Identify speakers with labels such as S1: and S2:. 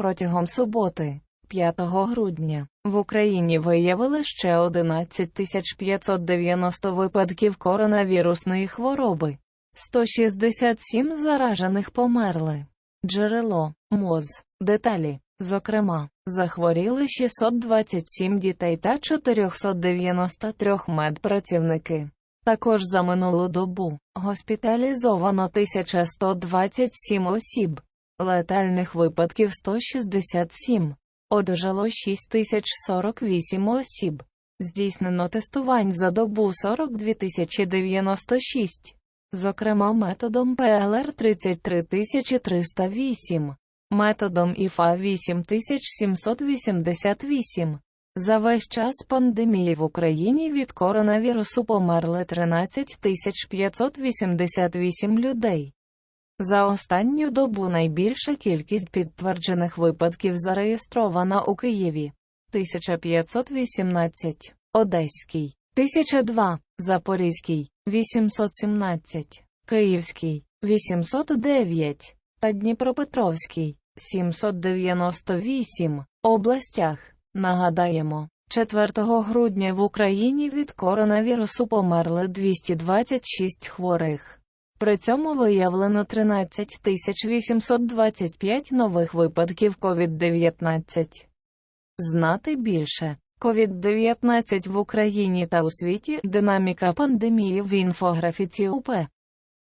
S1: Протягом суботи, 5 грудня, в Україні виявили ще 11 590 випадків коронавірусної хвороби. 167 заражених померли. Джерело, МОЗ, деталі. Зокрема, захворіли 627 дітей та 493 медпрацівники. Також за минулу добу госпіталізовано 1127 осіб, летальних випадків 167, одужало 6048 осіб. Здійснено тестувань за добу 42 096, зокрема методом ПЛР 33 308, методом ІФА 8788. За весь час пандемії в Україні від коронавірусу померли 13 588 людей. За останню добу найбільша кількість підтверджених випадків зареєстрована у Києві. 1518, Одеський. 1002, Запорізький. 817, Київський. 809 та Дніпропетровський. 798 областях. Нагадаємо, 4 грудня в Україні від коронавірусу померли 226 хворих. При цьому виявлено 13 825 нових випадків COVID-19. Знати більше. COVID-19 в Україні та у світі. Динаміка пандемії в інфографіці УП.